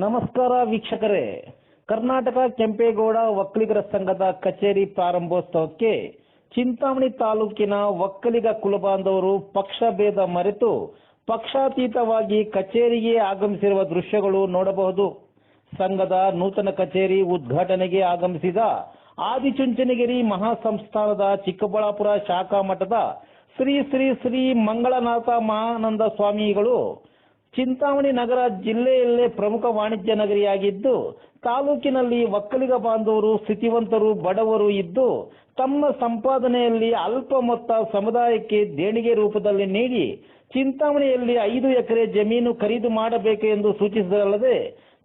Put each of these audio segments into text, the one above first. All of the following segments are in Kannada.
ನಮಸ್ಕಾರ ವೀಕ್ಷಕರೇ. ಕರ್ನಾಟಕ ಕೆಂಪೇಗೌಡ ಒಕ್ಕಲಿಗರ ಸಂಘದ ಕಚೇರಿ ಪ್ರಾರಂಭೋತ್ಸವಕ್ಕೆ ಚಿಂತಾಮಣಿ ತಾಲೂಕಿನ ಒಕ್ಕಲಿಗ ಕುಲಬಾಂಧವರು ಪಕ್ಷ ಭೇದ ಮರೆತು ಪಕ್ಷಾತೀತವಾಗಿ ಕಚೇರಿಗೆ ಆಗಮಿಸಿರುವ ದೃಶ್ಯಗಳು ನೋಡಬಹುದು. ಸಂಘದ ನೂತನ ಕಚೇರಿ ಉದ್ಘಾಟನೆಗೆ ಆಗಮಿಸಿದ ಆದಿಚುಂಚನಗಿರಿ ಮಹಾಸಂಸ್ಥಾನದ ಚಿಕ್ಕಬಳ್ಳಾಪುರ ಶಾಖಾ ಮಠದ ಶ್ರೀ ಶ್ರೀ ಶ್ರೀ ಮಂಗಳನಾಥ ಮಹಾನಂದ ಸ್ವಾಮಿಗಳು ಚಿಂತಾಮಣಿ ನಗರ ಜಿಲ್ಲೆಯಲ್ಲೇ ಪ್ರಮುಖ ವಾಣಿಜ್ಯ ನಗರಿಯಾಗಿದ್ದು, ತಾಲೂಕಿನಲ್ಲಿ ಒಕ್ಕಲಿಗ ಬಾಂಧವರು, ಸ್ಥಿತಿವಂತರು, ಬಡವರು ಇದ್ದು, ತಮ್ಮ ಸಂಪಾದನೆಯಲ್ಲಿ ಅಲ್ಪ ಮೊತ್ತ ಸಮುದಾಯಕ್ಕೆ ದೇಣಿಗೆ ರೂಪದಲ್ಲಿ ನೀಡಿ, ಚಿಂತಾಮಣಿಯಲ್ಲಿ ಐದು ಎಕರೆ ಜಮೀನು ಖರೀದಿ ಮಾಡಬೇಕು ಎಂದು ಸೂಚಿಸಿದಲ್ಲದೆ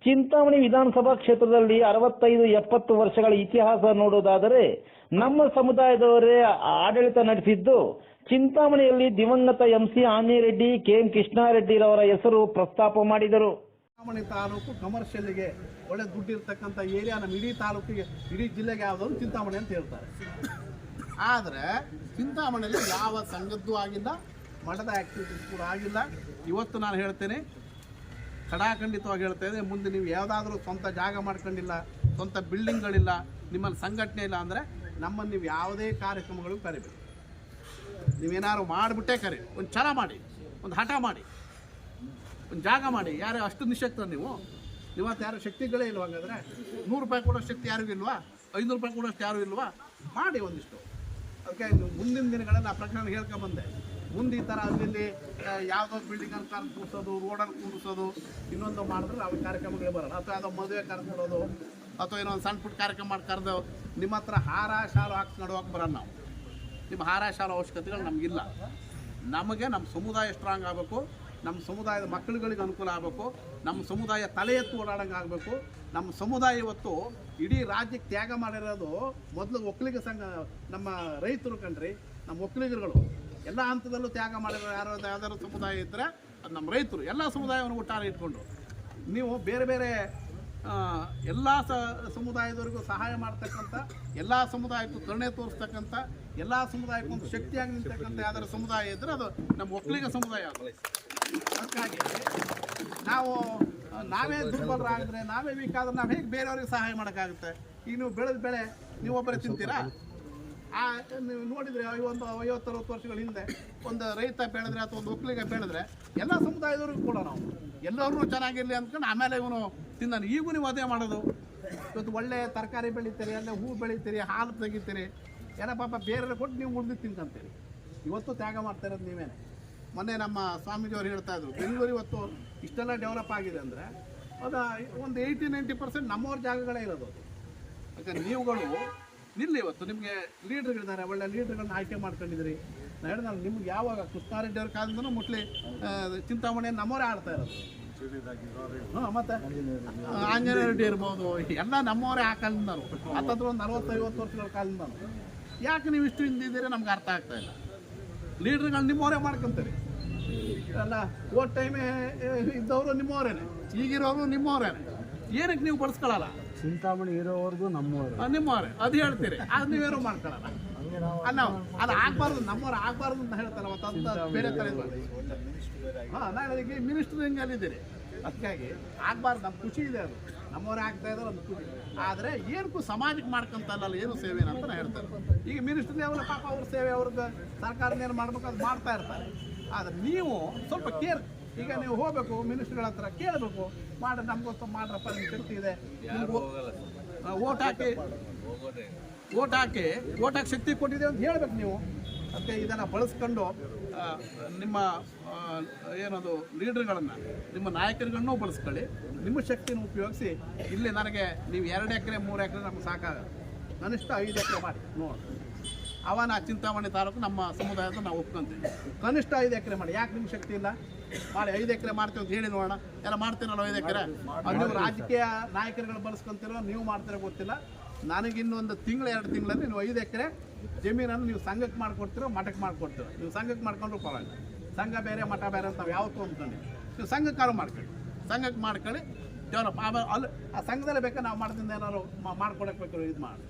ಚಿಂತಾಮಣಿ ವಿಧಾನಸಭಾ ಕ್ಷೇತ್ರದಲ್ಲಿ ಅರವತ್ತೈದು, ಎಪ್ಪತ್ತು ವರ್ಷಗಳ ಇತಿಹಾಸ ನೋಡೋದಾದರೆ ನಮ್ಮ ಸಮುದಾಯದವರೇ ಆಡಳಿತ ನಡೆಸಿದ್ದು, ಚಿಂತಾಮಣಿಯಲ್ಲಿ ದಿವಂಗತ ಎಂಸಿ ಕೆ ಕೆಎಂ ಕೃಷ್ಣಾರೆಡ್ಡಿರವರ ಹೆಸರು ಪ್ರಸ್ತಾಪ ಮಾಡಿದರು. ಚಿಂತಾಮಣಿ ತಾಲೂಕು ಕಮರ್ಷಿಯಲ್ಗೆ ಒಳ್ಳೆ ದುಡ್ಡು ಇರ್ತಕ್ಕಂಥ ಏರಿಯಾ ನಮ್ಮ ಇಡೀ ತಾಲೂಕಿಗೆ, ಇಡೀ ಜಿಲ್ಲೆಗೆ ಯಾವುದಾದ್ರು ಚಿಂತಾಮಣಿ ಅಂತ ಹೇಳ್ತಾರೆ. ಆದರೆ ಚಿಂತಾಮಣಿಯಲ್ಲಿ ಯಾವ ಸಂಘದ್ದು ಆಗಿಲ್ಲ, ಮಠದ ಆಕ್ಟಿವಿಟೀಸ್ ಕೂಡ ಆಗಿಲ್ಲ. ಇವತ್ತು ನಾನು ಹೇಳ್ತೇನೆ ಖಡಾಖಂಡಿತವಾಗಿ ಹೇಳ್ತಾ ಇದ್ದೆ ಮುಂದೆ ನೀವು ಯಾವುದಾದ್ರೂ ಸ್ವಂತ ಜಾಗ ಮಾಡ್ಕೊಂಡಿಲ್ಲ, ಸ್ವಂತ ಬಿಲ್ಡಿಂಗ್ಗಳಿಲ್ಲ, ನಿಮ್ಮಲ್ಲಿ ಸಂಘಟನೆ ಇಲ್ಲ ಅಂದರೆ ನಮ್ಮನ್ನು ನೀವು ಯಾವುದೇ ಕಾರ್ಯಕ್ರಮಗಳು ಕರಿಬೇಕು ನೀವೇನಾದ್ರು ಮಾಡಿಬಿಟ್ಟೇ ಕರಿ. ಒಂದು ಛಲ ಮಾಡಿ, ಒಂದು ಹಠ ಮಾಡಿ, ಒಂದು ಜಾಗ ಮಾಡಿ. ಯಾರು ಅಷ್ಟು ನಿಶಕ್ತ ನೀವು? ಇವತ್ತು ಯಾರು ಶಕ್ತಿಗಳೇ ಇಲ್ವಾ ಹಾಗಾದರೆ? ನೂರು ರೂಪಾಯಿ ಕೊಡೋ ಶಕ್ತಿ ಯಾರಿಗೂ ಇಲ್ವಾ? ಐನೂರು ರೂಪಾಯಿ ಕೊಡೋಷ್ಟು ಯಾರೂ ಇಲ್ವಾ? ಮಾಡಿ ಒಂದಿಷ್ಟು. ಅದಕ್ಕೆ ಮುಂದಿನ ದಿನಗಳಲ್ಲಿ ಆ ಪ್ರಕರಣ ಹೇಳ್ಕೊಂಬಂದೆ ಮುಂದೆ ಈ ಥರ ಅಲ್ಲಿ ಯಾವುದೋ ಬಿಲ್ಡಿಂಗನ್ನು ಕಾರ್ ಕೂರಿಸೋದು ರೋಡಲ್ಲಿ ಕೂರಿಸೋದು, ಇನ್ನೊಂದು ಮಾಡಿದ್ರೆ ಅವು ಕಾರ್ಯಕ್ರಮಗಳು ಬರೋಣ ಅಥವಾ ಯಾವುದೋ ಮದುವೆ ಕರ್ಕೊಡೋದು, ಅಥವಾ ಏನೋ ಒಂದು ಸಣ್ಣ ಪುಟ್ಟ ಕಾರ್ಯಕ್ರಮ ಮಾಡಿ ಕರೆದು, ನಿಮ್ಮ ಹತ್ರ ಹಾರ, ಶಾಲು ಹಾಕ್ಸ್ಕೊಂಡು ಹೋಗಿ ಬರೋಣ ನಾವು. ನಿಮ್ಮ ಹಾರ, ಶಾಲು ಅವಶ್ಯಕತೆಗಳು ನಮಗಿಲ್ಲ. ನಮಗೆ ನಮ್ಮ ಸಮುದಾಯ ಸ್ಟ್ರಾಂಗ್ ಆಗಬೇಕು, ನಮ್ಮ ಸಮುದಾಯದ ಮಕ್ಕಳುಗಳಿಗೆ ಅನುಕೂಲ ಆಗಬೇಕು, ನಮ್ಮ ಸಮುದಾಯ ತಲೆ ಎತ್ತು ಓಡಾಡಂಗೆ ಆಗಬೇಕು. ನಮ್ಮ ಸಮುದಾಯ ಇವತ್ತು ಇಡೀ ರಾಜ್ಯಕ್ಕೆ ತ್ಯಾಗ ಮಾಡಿರೋದು ಮೊದಲು ಒಕ್ಕಲಿಗ ಸಂಘ, ನಮ್ಮ ರೈತರು ಕಣ್ರಿ, ನಮ್ಮ ಒಕ್ಕಲಿಗರುಗಳು. ಎಲ್ಲ ಹಂತದಲ್ಲೂ ತ್ಯಾಗ ಮಾಡಿರೋ ಯಾರು ಯಾವ್ದಾದ್ರು ಸಮುದಾಯ ಇದ್ದರೆ ಅದು ನಮ್ಮ ರೈತರು, ಎಲ್ಲ ಸಮುದಾಯವನ್ನು ಒಟ್ಟಾರೆ ಇಟ್ಕೊಂಡು. ನೀವು ಬೇರೆ ಬೇರೆ ಎಲ್ಲ ಸ, ಸಮುದಾಯದವರಿಗೂ ಸಹಾಯ ಮಾಡ್ತಕ್ಕಂಥ, ಎಲ್ಲ ಸಮುದಾಯಕ್ಕೂ ಕರುಣೆ ತೋರಿಸ್ತಕ್ಕಂಥ, ಎಲ್ಲ ಸಮುದಾಯಕ್ಕೂ ಒಂದು ಶಕ್ತಿಯಾಗಿ ನಿಂತಕ್ಕಂಥ ಯಾವ್ದಾದ್ರು ಸಮುದಾಯ ಇದ್ದರೆ ಅದು ನಮ್ಮ ಒಕ್ಕಲಿಗ ಸಮುದಾಯ ಅದು ಅದಕ್ಕಾಗಿ ನಾವು ನಾವೇ ದುರ್ಬಲರಾಗಿದ್ರೆ, ನಾವೇ ವೀಕ್ ಆದ್ರೆ ನಾವು ಹೇಗೆ ಬೇರೆಯವ್ರಿಗೆ ಸಹಾಯ ಮಾಡೋಕ್ಕಾಗುತ್ತೆ? ಈಗ ನೀವು ಬೆಳೆದ ಬೆಳೆ ನೀವು ಒಬ್ಬರೇ ತಿಂತೀರಾ? ಆ ನೀವು ನೋಡಿದ್ರೆ ಒಂದು ಐವತ್ತರವತ್ತು ವರ್ಷಗಳ ಹಿಂದೆ ಒಂದು ರೈತ ಬೆಳೆದ್ರೆ ಅಥವಾ ಒಂದು ಒಕ್ಕಲಿಗ ಬೆಳೆದ್ರೆ ಎಲ್ಲ ಸಮುದಾಯದವ್ರಿಗೂ ಕೂಡ ನಾವು ಎಲ್ಲರೂ ಚೆನ್ನಾಗಿರಲಿ ಅಂದ್ಕೊಂಡು ಆಮೇಲೆ ಇವನು ತಿಂದಾನೆ. ಈಗೂ ನೀವು ಅದೇ ಮಾಡೋದು. ಇವತ್ತು ಒಳ್ಳೆ ತರಕಾರಿ ಬೆಳಿತೀರಿ, ಅಲ್ಲೇ ಹೂ ಬೆಳಿತೀರಿ, ಹಾಲು ತೆಗಿತೀರಿ. ಎಲ್ಲ ಪಾಪ ಬೇರೆ ಕೊಟ್ಟು ನೀವು ಉಳಿದು ತಿನ್ಕಂತೀರಿ ಇವತ್ತು ತ್ಯಾಗ ಮಾಡ್ತಾ ಇರೋದು ನೀವೇನೆ. ಮೊನ್ನೆ ನಮ್ಮ ಸ್ವಾಮೀಜಿಯವರು ಹೇಳ್ತಾ ಇದ್ರು, ಬೆಂಗಳೂರು ಇವತ್ತು ಇಷ್ಟೆಲ್ಲ ಡೆವಲಪ್ ಆಗಿದೆ ಅಂದರೆ ಅದು ಒಂದು ಏಯ್ಟಿ ನೈಂಟಿ ಪರ್ಸೆಂಟ್ ನಮ್ಮವ್ರ ಜಾಗಗಳೇ ಇರೋದು ಯಾಕಂದ್ರೆ ನೀವುಗಳು ನಿಲ್ಲಿ ಇವತ್ತು, ನಿಮಗೆ ಲೀಡ್ರ್ಗಳಿದ್ದಾರೆ ಒಳ್ಳೆ ಲೀಡ್ರ್ಗಳನ್ನ ಆಯ್ಕೆ ಮಾಡ್ಕೊಂಡಿದ್ದೀರಿ. ನಾನು ಹೇಳಿದ ನಿಮ್ಗೆ ಯಾವಾಗ, ಕೃಷ್ಣಾರೆಡ್ಡಿ ಅವ್ರ ಕಾಲದಿಂದನೂ ಮುಟ್ಲಿ ಚಿಂತಾಮಣಿ ನಮ್ಮವರೇ ಆಡ್ತಾ ಇರೋದು. ಮತ್ತೆ? ಆಂಜನೇಯ ರೆಡ್ಡಿ ಇರ್ಬೋದು, ಎಲ್ಲ ನಮ್ಮವರೇ ಆ ಕಾಲದಿಂದ ಹತ್ತತ್ರ ಒಂದು ನಲವತ್ತೈವತ್ತು ವರ್ಷಗಳ ಕಾಲದಿಂದ ಯಾಕೆ ನೀವು ಇಷ್ಟು ಹಿಂದಿದ್ದೀರಿ ನಮ್ಗೆ ಅರ್ಥ ಆಗ್ತಾ ಇಲ್ಲ. ಲೀಡ್ರ್ಗಳು ನಿಮ್ಮವರೇ ಮಾಡ್ಕೊಂತೀರಿ. ಅಲ್ಲ ಓಟ್ ಟೈಮೇ ಇದ್ದವರು ನಿಮ್ಮವರೇನೆ. ಈಗಿರೋರು ನಿಮ್ಮವರೇನೆ. ಏನಕ್ಕೆ ನೀವು ಬಳಸ್ಕೊಳ್ಳಲ್ಲ ಚಿಂತಾಮಣಿ ಇರೋವರೆಗೂ ನಮ್ಮವರು. ನಿಮ್ಮವರು. ಅದು ಹೇಳ್ತೀರಿ. ಅದು ನೀವೇನೋ ಮಾಡ್ತಾರಲ್ಲ ಅಲ್ಲ ಅದು ಆಗ್ಬಾರ್ದು ನಮ್ಮವ್ರು ಆಗ್ಬಾರ್ದು ಅಂತ ಹೇಳ್ತಾರೆ ಅವತ್ತು ಅಂತ ಬೇರೆ ಥರ ಹಾಂ ನಾನು ಈಗ ಮಿನಿಸ್ಟರ್ ಹಿಂಗಲ್ಲಿದ್ದೀರಿ ಅದಕ್ಕಾಗಿ ಆಗ್ಬಾರ್ದು ನಮ್ಮ ಖುಷಿ ಇದೆ ಅದು. ನಮ್ಮವರೇ ಆಗ್ತಾ ಇದ್ದಾರೆ ಒಂದು ಖುಷಿ ಆದರೆ ಏನಕ್ಕೂ ಸಮಾಜಕ್ಕೆ ಮಾಡ್ಕೊಂತಲ್ಲ ಏನು ಸೇವೆ ಅಂತ ನಾನು ಹೇಳ್ತಾರೆ ಈಗ ಮಿನಿಸ್ಟರ್ ಲೆವೆಲ್ ಪಾಪ ಅವ್ರ ಸೇವೆ ಅವ್ರದ್ದು ಸರ್ಕಾರದ ಏನು ಮಾಡ್ಬೇಕು ಅದು ಮಾಡ್ತಾ ಇರ್ತಾರೆ. ಆದರೆ ನೀವು ಸ್ವಲ್ಪ ಕೇರ್ ಈಗ ನೀವು ಹೋಗ್ಬೇಕು ಮಿನಿಸ್ಟ್ರಿಗಳ ಹತ್ರ ಕೇಳಬೇಕು ಮಾಡಿ ನಮಗೋಸ್ಕರ ಮಾಡ್ರಪ್ಪ ನಿಮ್ಮ ಶಕ್ತಿ ಇದೆ. ಓಟ್ ಹಾಕಿ. ಓಟ್ ಹಾಕಿ. ಓಟ್ ಹಾಕಿ ಶಕ್ತಿ ಕೊಟ್ಟಿದೆ ಅಂತ ಹೇಳ್ಬೇಕು ನೀವು. ಅದಕ್ಕೆ ಇದನ್ನು ಬಳಸ್ಕೊಂಡು ನಿಮ್ಮ ಏನದು ಲೀಡರ್ಗಳನ್ನು ನಿಮ್ಮ ನಾಯಕರುಗಳನ್ನೂ ಬಳಸ್ಕೊಳ್ಳಿ. ನಿಮ್ಮ ಶಕ್ತಿನ ಉಪಯೋಗಿಸಿ. ಇಲ್ಲಿ ನನಗೆ ನೀವು ಎರಡು ಎಕರೆ ಮೂರು ಎಕರೆ ನಮ್ಗೆ ಸಾಕಾಗ ಕನಿಷ್ಠ ಐದು ಎಕರೆ ಮಾಡಿ. ನೋಡಿ. ಅವನ ಚಿಂತಾಮಣಿ ತಾಲೂಕು ನಮ್ಮ ಸಮುದಾಯದ ನಾವು ಒಪ್ಕೊಂತೀವಿ. ಕನಿಷ್ಠ ಐದು ಎಕರೆ ಮಾಡಿ ಯಾಕೆ ನಿಮ್ಗೆ ಶಕ್ತಿ ಇಲ್ಲ? ಮಾಡಿ ಐದು ಎಕರೆ ಮಾಡ್ತೀವಿ ಅಂತ ಹೇಳಿ ನೋಡೋಣ. ಎಲ್ಲ ಮಾಡ್ತೀನಲ್ಲ ಐದು ಎಕರೆ? ಅದು ನೀವು ರಾಜಕೀಯ ನಾಯಕರುಗಳು ಬಳಸ್ಕೊಂತಿರೋ, ನೀವು ಮಾಡ್ತೀರೋ ಗೊತ್ತಿಲ್ಲ. ನನಗೆ ಇನ್ನೊಂದು ತಿಂಗಳು, ಎರಡು ತಿಂಗಳಲ್ಲಿ ನೀವು ಐದು ಎಕರೆ ಜಮೀನನ್ನು ನೀವು ಸಂಘಕ್ಕೆ ಮಾಡಿಕೊಡ್ತೀರೋ, ಮಠಕ್ಕೆ ಮಾಡಿಕೊಡ್ತೀರೋ. ನೀವು ಸಂಘಕ್ಕೆ ಮಾಡ್ಕೊಂಡ್ರು ಪರವಾಗಿಲ್ಲ. ಸಂಘ ಬೇರೆ, ಮಠ ಬೇರೆ ಅಂತ ನಾವು ಯಾವತ್ತೂ ನೀವು ಸಂಘಕ್ಕಾರು ಮಾಡ್ಕೊಳ್ಳಿ. ಸಂಘಕ್ಕೆ ಮಾಡ್ಕೊಳ್ಳಿ ಡೆವಲಪ್ ಆಮೇಲೆ ಅಲ್ಲಿ ಆ ಸಂಘದಲ್ಲೇ ಬೇಕಾದ್ರೆ ನಾವು ಮಠದಿಂದ ಏನಾದ್ರು ಮಾಡ್ಕೊಡಕ್ಕೆ ಬೇಕಾದ್ರೆ ಇದು ಮಾಡಿ.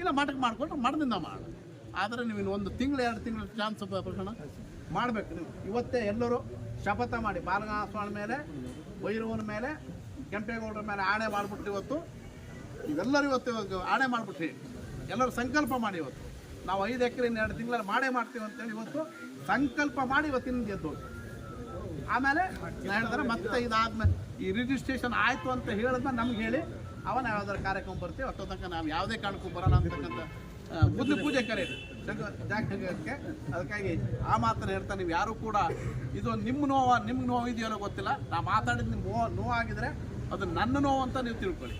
ಇಲ್ಲ ಮಠಕ್ಕೆ ಮಾಡಿಕೊಂಡು ಮಠದಿಂದ ಮಾಡಿ. ಆದರೆ ನೀವು ಒಂದು ತಿಂಗಳು, ಎರಡು ತಿಂಗಳು ಚಾನ್ಸ್ ಪ್ರಕರಣ ಮಾಡಬೇಕು ನೀವು. ಇವತ್ತೇ ಎಲ್ಲರೂ ಶಪಥ ಮಾಡಿ ಬಾಲಗಾಸ್ವಾಮಿ ಮೇಲೆ, ಭೈರವನ ಮೇಲೆ, ಕೆಂಪೇಗೌಡರ ಮೇಲೆ ಆಣೆ ಮಾಡಿಬಿಟ್ರಿ ಇವತ್ತು. ಇವೆಲ್ಲರೂ ಇವತ್ತು ಆಣೆ ಮಾಡಿಬಿಟ್ರಿ. ಎಲ್ಲರೂ ಸಂಕಲ್ಪ ಮಾಡಿ ಇವತ್ತು. ನಾವು ಐದು ಎಕರೆ ಎರಡು ತಿಂಗಳಲ್ಲಿ ಮಾಡೇ ಮಾಡ್ತೀವಿ ಅಂತೇಳಿ ಇವತ್ತು ಸಂಕಲ್ಪ ಮಾಡಿ ಇವತ್ತಿನ ಗೆದ್ದು. ಆಮೇಲೆ ಹೇಳಿದ್ರೆ ಮತ್ತೆ ಇದಾದ್ಮೇಲೆ ಈ ರಿಜಿಸ್ಟ್ರೇಷನ್ ಆಯಿತು ಅಂತ ಹೇಳಿದ್ಮೇಲೆ ನಮ್ಗೆ ಹೇಳಿ, ಅವನ ಯಾವ್ದಾದ್ರು ಕಾರ್ಯಕ್ರಮ ಬರ್ತೀವಿ ತನಕ ನಾವು ಯಾವುದೇ ಕಾರಣಕ್ಕೂ ಬರೋಣ ಅಂತಕ್ಕಂಥ ಬುದ್ಧಿ ಪೂಜೆ ಜಗ ಜಾಗಕ್ಕೆ ಅದಕ್ಕಾಗಿ ಆ ಮಾತನ್ನು ಹೇಳ್ತಾ ನೀವು ಯಾರು ಕೂಡ ಇದು ನಿಮ್ಮ ನೋವು, ನಿಮ್ಗೆ ನೋವು ಇದೆಯೋ ಗೊತ್ತಿಲ್ಲ. ನಾ ಮಾತಾಡಿದ ನಿಮ್ಮ ನೋವು ನೋವಾಗಿದ್ರೆ ಅದು ನನ್ನ ನೋವು ಅಂತ ನೀವು ತಿಳ್ಕೊಳ್ಳಿ.